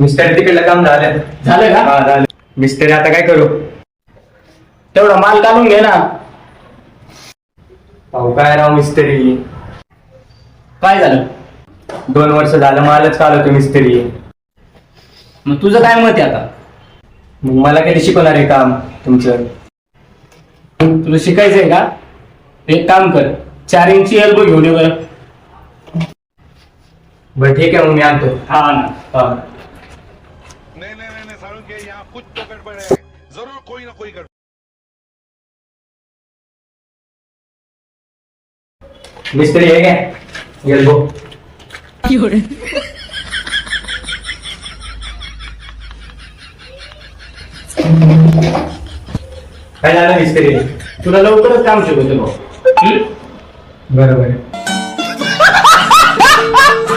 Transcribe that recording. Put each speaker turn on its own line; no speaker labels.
मिस्त्री तिकडलं काम झालं.
झालं का?
हा झालं. मिस्त्री आता काय करू?
तेवढा माल काढून घे ना.
अहो काय राव मिस्त्री?
काय झालं?
दोन वर्ष झालं मालच चालवतो मिस्त्री.
मग तुझं काय मत आहे आता?
मग मला कधी शिकवणार आहे काम तुमचं.
तुला शिकायचंय का? एक काम कर चार इंची एल्बो घेऊन ये बरं.
बरं ठीक आहे मग मी आणतो.
हा ना
हा.
नहीं नहीं नहीं नहीं सारुण के यहाँ कुछ तो गड़बड़ है। जरूर कोई ना कोई गड़बड़।
मिस्त्री हे काय? गेलो काय झालं मिस्त्री।
तुला लवकरच काम शिकवतो भाऊ। हम्म?
बरोबर आहे.